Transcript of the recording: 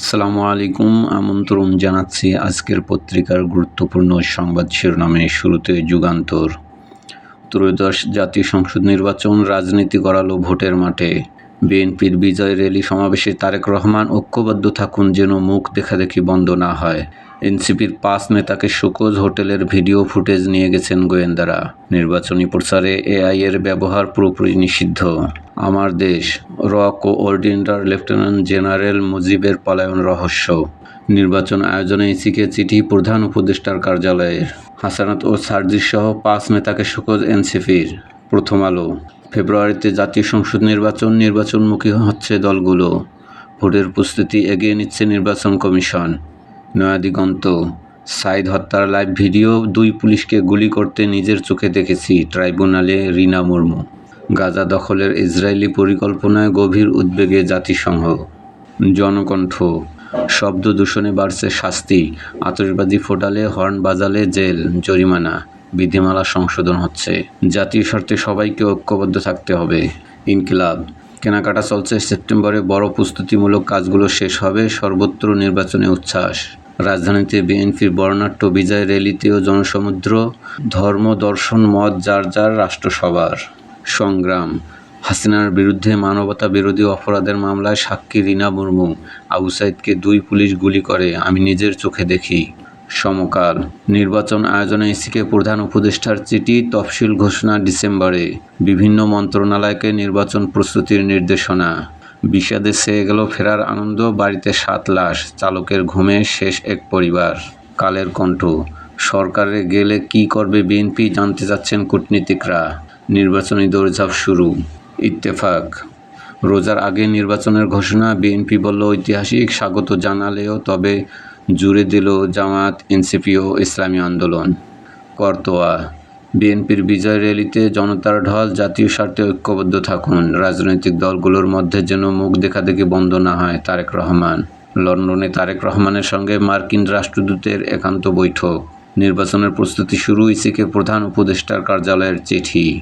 আসসালামু আলাইকুম, আমন্ত্রণ জানাচ্ছি আজকের পত্রিকার গুরুত্বপূর্ণ সংবাদ শিরোনামে শুরুতে যুগান্তর। ত্রয়োদশ জাতীয় সংসদ নির্বাচন রাজনীতি করালো ভোটের মাঠে। বিএনপির বিজয় র্যালি সমাবেশে তারেক রহমান ঐক্যবদ্ধ থাকুন যেন মুখ দেখাদেখি বন্ধ না হয়। এনসিপির পাঁচ নেতাকে সুকোজ হোটেলের ভিডিও ফুটেজ নিয়ে গেছেন গোয়েন্দারা। নির্বাচনী প্রচারে এআই এর ব্যবহার পুরোপুরি নিষিদ্ধ। আমার দেশ র কোঅর্ডিনেটর লেফটেন্যান্ট জেনারেল মুজিবের পলায়ন রহস্য। নির্বাচন আয়োজনে ইসিকে চিঠি প্রধান উপদেষ্টার কার্যালয়ের। হাসানাত ও সার্জিস সহ পাঁচ নেতাকে সুকোজ এনসিপির। প্রথম আলো। ফেব্রুয়ারিতে জাতীয় সংসদ নির্বাচন, নির্বাচনমুখী হচ্ছে দলগুলো। ভোটের প্রস্তুতি এগিয়ে নিচ্ছে নির্বাচন কমিশন। নয়াদিগন্ত, সাইদ হত্যার লাইভ ভিডিও, দুই পুলিশকে গুলি করতে নিজের চোখে দেখেছি, ট্রাইব্যুনালে রিনা মুর্মু। গাজা দখলের ইসরায়েলি পরিকল্পনায় গভীর উদ্বেগে জাতিসংঘ। জনকণ্ঠ, শব্দ দূষণে বাড়ছে শাস্তি, আতশবাজি ফোটালে হর্ন বাজালে জেল, জরিমানা। বিধিমালা সংশোধন হচ্ছে। জাতীয় স্বার্থে সবাইকে ঐক্যবদ্ধ থাকতে হবে। ইনকিলাব। কেনাকাটা চলছে সেপ্টেম্বরে। বড় প্রস্তুতিমূলক কাজগুলো শেষ হবে সর্বত্র নির্বাচনে উচ্ছ্বাস। রাজধানীতে বিএনপির বর্ণাঢ্য বিজয় র্যালিতেও জনসমুদ্র, ধর্ম, দর্শন, মত, যার যার রাষ্ট্রসভার সংগ্রাম। হাসিনার বিরুদ্ধে মানবতা বিরোধী অপরাধের মামলায় সাক্ষী রিনা মুর্মু। আবু সাইদকে দুই পুলিশ গুলি করে। আমি নিজের চোখে দেখি। সমকাল। নির্বাচন আয়োজনে ইসিকে প্রধান উপদেষ্টার চিঠি তফসিল ঘোষণা ডিসেম্বরে। বিভিন্ন মন্ত্রণালয়কে নির্বাচন প্রস্তুতির নির্দেশনা। বিষাদে সেয়ে গেল ফেরার আনন্দ, বাড়িতে সাত লাশ, চালকের ঘুমে শেষ এক পরিবার। কালের কণ্ঠ, সরকারে গেলে কি করবে বিএনপি জানতে চাচ্ছেন কূটনীতিকরা। নির্বাচনী দৌড়ঝাঁপ শুরু। ইত্তেফাক, রোজার আগে নির্বাচনের ঘোষণা বিএনপি বলল ঐতিহাসিক স্বাগত জানালেও তবে জুড়ে দিল জামাত এনসিপি ও ইসলামী আন্দোলন। করতোয়া, বিএনপির বিজয় র্যালিতে জনতার ঢল, জাতীয় স্বার্থে ঐক্যবদ্ধ থাকুন। রাজনৈতিক দলগুলোর মধ্যে যেন মুখ দেখাদেখি বন্ধ না হয়, তারেক রহমান। লন্ডনে তারেক রহমানের সঙ্গে মার্কিন রাষ্ট্রদূতের একান্ত বৈঠক। নির্বাচনের প্রস্তুতি শুরু, ইসিকে প্রধান উপদেষ্টার কার্যালয়ের চিঠি।